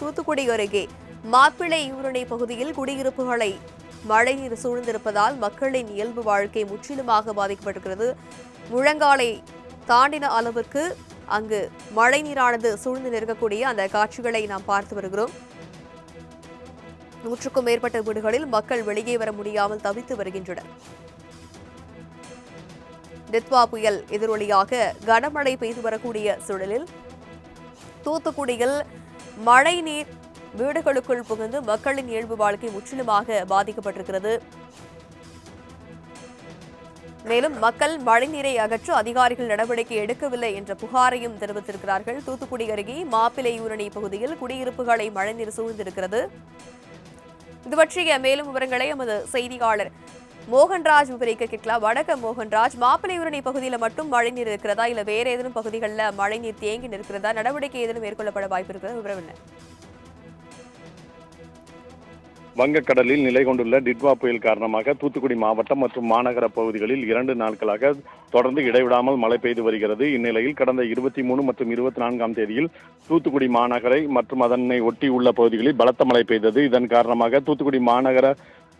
தூத்துக்குடி அருகே மாப்பிள்ளை யூரணி பகுதியில் குடியிருப்புகளை மழைநீர் சூழ்ந்திருப்பதால் மக்களின் இயல்பு வாழ்க்கை முற்றிலுமாக பாதிக்கப்பட்டிருக்கிறது. முழங்காலை தாண்டின அளவுக்கு அங்கு மழைநீரானது சூழ்ந்து நிற்கக்கூடிய அந்த காட்சிகளை நாம் பார்த்து வருகிறோம். நூற்றுக்கும் மேற்பட்ட வீடுகளில் மக்கள் வெளியே வர முடியாமல் தவித்து வருகின்றனர். டித்வா புயல் எதிரொலியாக கனமழை பெய்து வரக்கூடிய சூழலில் தூத்துக்குடியில் மழை நீர் வீடுகளுக்குள் புகுந்து மக்களின் இயல்பு வாழ்க்கை முற்றிலுமாக பாதிக்கப்பட்டிருக்கிறது. மேலும் மக்கள் மழைநீரை அகற்ற அதிகாரிகள் நடவடிக்கை எடுக்கவில்லை என்ற புகாரையும் தெரிவித்திருக்கிறார்கள். தூத்துக்குடி அருகே மாப்பிள்ளையூரணி பகுதியில் குடியிருப்புகளை மழைநீர் சூழ்ந்திருக்கிறது. இது பற்றிய மேலும் விவரங்களை எமது செய்தியாளர் மோகன்ராஜ் விவரிக்க கேட்கலாம் வடக்க மோகன்ராஜ் மாப்பிளையூரணி பகுதியில் மட்டும் மழை நீர் இருக்கிறதா? இல்ல வேற ஏதேனும் பகுதிகளில் மழைநீர் தேங்கி நிற்கிறதா? நடவடிக்கை ஏதேனும் மேற்கொள்ளப்பட வாய்ப்பு இருக்கிறதா? விவரம் என்ன? வங்கக்கடலில் நிலை கொண்டுள்ள டிட்வா புயல் காரணமாக தூத்துக்குடி மாவட்டம் மற்றும் மாநகர பகுதிகளில் இரண்டு நாட்களாக தொடர்ந்து இடைவிடாமல் மழை பெய்து வருகிறது. இந்நிலையில் கடந்த இருபத்தி மூணு மற்றும் இருபத்தி நான்காம் தேதியில் தூத்துக்குடி மாநகரை மற்றும் அதனை ஒட்டி உள்ள பகுதிகளில் பலத்த மழை பெய்தது. இதன் காரணமாக தூத்துக்குடி மாநகர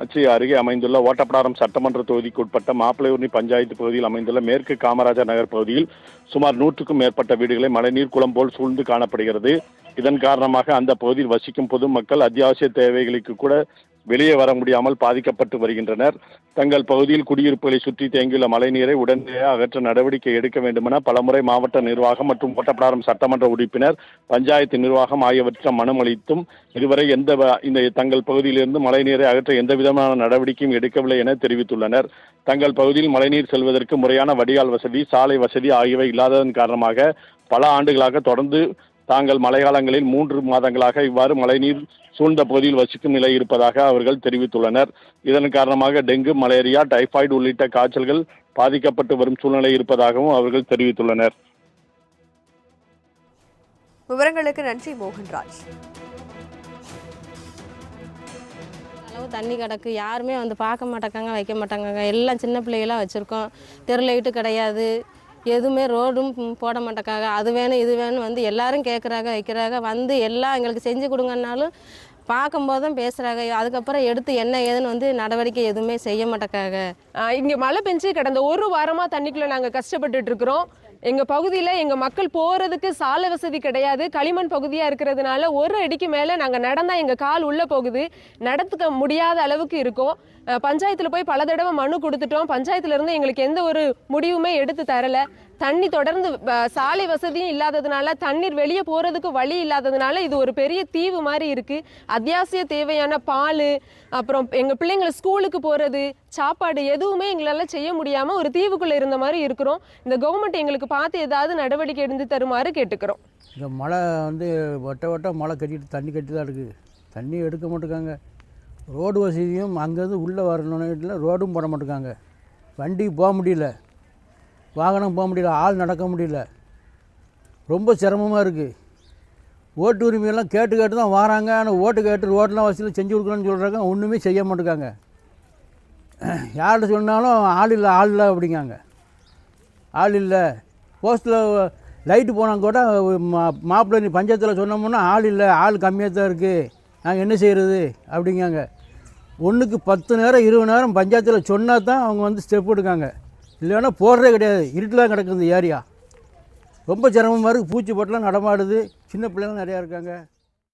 அச்சி அருகே அமைந்துள்ள ஓட்டப்படாரம் சட்டமன்ற தொகுதிக்கு உட்பட்ட மாப்பிள்ளையூர்னி பஞ்சாயத்து பகுதியில் அமைந்துள்ள மேற்கு காமராஜர் நகர் பகுதியில் சுமார் நூற்றுக்கும் மேற்பட்ட வீடுகளை மழைநீர் குளம் போல் சூழ்ந்து காணப்படுகிறது. இதன் காரணமாக அந்த பகுதியில் வசிக்கும் பொதுமக்கள் அத்தியாவசிய தேவைகளுக்கு கூட வெளியே வர முடியாமல் பாதிக்கப்பட்டு வருகின்றனர். தங்கள் பகுதியில் குடியிருப்புகளை சுற்றி தேங்கியுள்ள மழைநீரை உடனடியாக அகற்ற நடவடிக்கை எடுக்க வேண்டுமென பலமுறை மாவட்ட நிர்வாகம் மற்றும் ஓட்டப்படாரம் சட்டமன்ற உறுப்பினர் பஞ்சாயத்து நிர்வாகம் ஆகியவற்றை மனம் அளித்தும் இதுவரை எந்த வ- இந்த தங்கள் பகுதியிலிருந்து மழைநீரை அகற்ற எந்த விதமான நடவடிக்கையும் எடுக்கவில்லை என தெரிவித்துள்ளனர். தங்கள் பகுதியில் மழைநீர் செல்வதற்கு முறையான வடிகால் வசதி சாலை வசதி ஆகியவை இல்லாததன் காரணமாக பல ஆண்டுகளாக தொடர்ந்து தாங்கள் மழைக்காலங்களில் மூன்று மாதங்களாக இவ்வாறு மழைநீர் சூழ்ந்த பகுதியில் வசிக்கும் நிலை இருப்பதாக அவர்கள் தெரிவித்துள்ளனர். இதன் காரணமாக டெங்கு மலேரியா டைபாய்டு உள்ளிட்ட காய்ச்சல்கள் பாதிக்கப்பட்டு வரும் சூழ்நிலை இருப்பதாகவும் அவர்கள் தெரிவித்துள்ளனர். விவரங்களுக்கு நன்றி மோகன்ராஜ். அளவு தண்ணி கிடக்கு. யாருமே வந்து பார்க்க மாட்டாங்க வைக்க மாட்டாங்க எல்லாம் சின்ன பிள்ளைகளாக வச்சுருக்கோம். தெரு லைட்டு கிடையாது. எதுவுமே ரோடும் போட மாட்டேக்காங்க அது வேணும் இது வேணும் வந்து எல்லாரும் கேட்குறாங்க வைக்கிறாங்க வந்து எல்லாம் எங்களுக்கு செஞ்சு கொடுங்கன்னாலும் பார்க்கும்போது தான் பேசுகிறாங்க அதுக்கப்புறம் எடுத்து என்ன ஏதுன்னு வந்து நடவடிக்கை எதுவுமே செய்ய மாட்டேக்காங்க இங்கே மழை பெஞ்சு கடந்த ஒரு வாரமாக தண்ணிக்குள்ளே நாங்கள் கஷ்டப்பட்டுட்டு இருக்கிறோம். எங்க பகுதியில எங்க மக்கள் போறதுக்கு சாலை வசதி கிடையாது. களிமண் பகுதியா இருக்கிறதுனால ஒரு அடிக்கு மேல நாங்க நடந்தா எங்க கால் உள்ள போகுது. நடத்துக்க முடியாத அளவுக்கு இருக்கும். பஞ்சாயத்தில் பஞ்சாயத்துல போய் பல தடவை மனு கொடுத்துட்டோம். பஞ்சாயத்துல இருந்து எங்களுக்கு எந்த ஒரு முடிவுமே எடுத்து தரல. தண்ணி தொடர்ந்து வ- சாலை வசதியும் இல்லாததுனால தண்ணீர் வெளியே போறதுக்கு வழி இல்லாததுனால இது ஒரு பெரிய தீவு மாதிரி இருக்கு. அத்தியாவசிய தேவையான பால் அப்புறம் எங்க பிள்ளைங்களை ஸ்கூலுக்கு போறது சாப்பாடு எதுவுமே எங்களால் செய்ய முடியாமல் ஒரு தீவுக்குள்ளே இருந்த மாதிரி இருக்கிறோம். இந்த கவர்மெண்ட் எங்களுக்கு பார்த்து ஏதாவது நடவடிக்கை எடுத்து தருமாறு கேட்டுக்கிறோம். இந்த மழை வந்து வட்ட வட்ட மழை கட்டிட்டு தண்ணி கட்டி தான் இருக்குது தண்ணி எடுக்க மாட்டேங்காங்க. ரோடு வசதியும் அங்கேருந்து உள்ளே வரணுன்னு ரோடும் போட மாட்டேங்காங்க. வண்டி போக முடியல. வாகனம் போக முடியல. ஆள் நடக்க முடியல. ரொம்ப சிரமமாக இருக்குது ஓட்டு உரிமையெல்லாம் கேட்டு கேட்டு தான் வராங்க. ஆனால் ஓட்டு கேட்டு ரோடெலாம் வசதியில் செஞ்சு கொடுக்கணும்னு சொல்கிறாங்க ஒன்றுமே செய்ய மாட்டேங்காங்க. யார்கிட்ட சொன்னாலும் ஆள் இல்லை ஆள் இல்லை அப்படிங்காங்க. ஆள் இல்லை. போஸ்ட்டில் லைட்டு போனால் கூட மா மாப்பிள்ளை நீ பஞ்சாயத்தில் சொன்னோம்னா ஆள் இல்லை ஆள் கம்மியாக தான் இருக்குது நாங்கள் என்ன செய்கிறது அப்படிங்காங்க. ஒன்றுக்கு பத்து நேரம் இருபது நேரம் பஞ்சாயத்தில் சொன்னால் தான் அவங்க வந்து ஸ்டெப் எடுக்காங்க. இல்லைன்னா போடுறதே கிடையாது. இருட்டில் கிடக்குது ஏரியா ரொம்ப சிரமமாக இருக்குது பூச்சி போட்டெலாம் நடமாடுது. சின்ன பிள்ளைங்க நிறையா இருக்காங்க.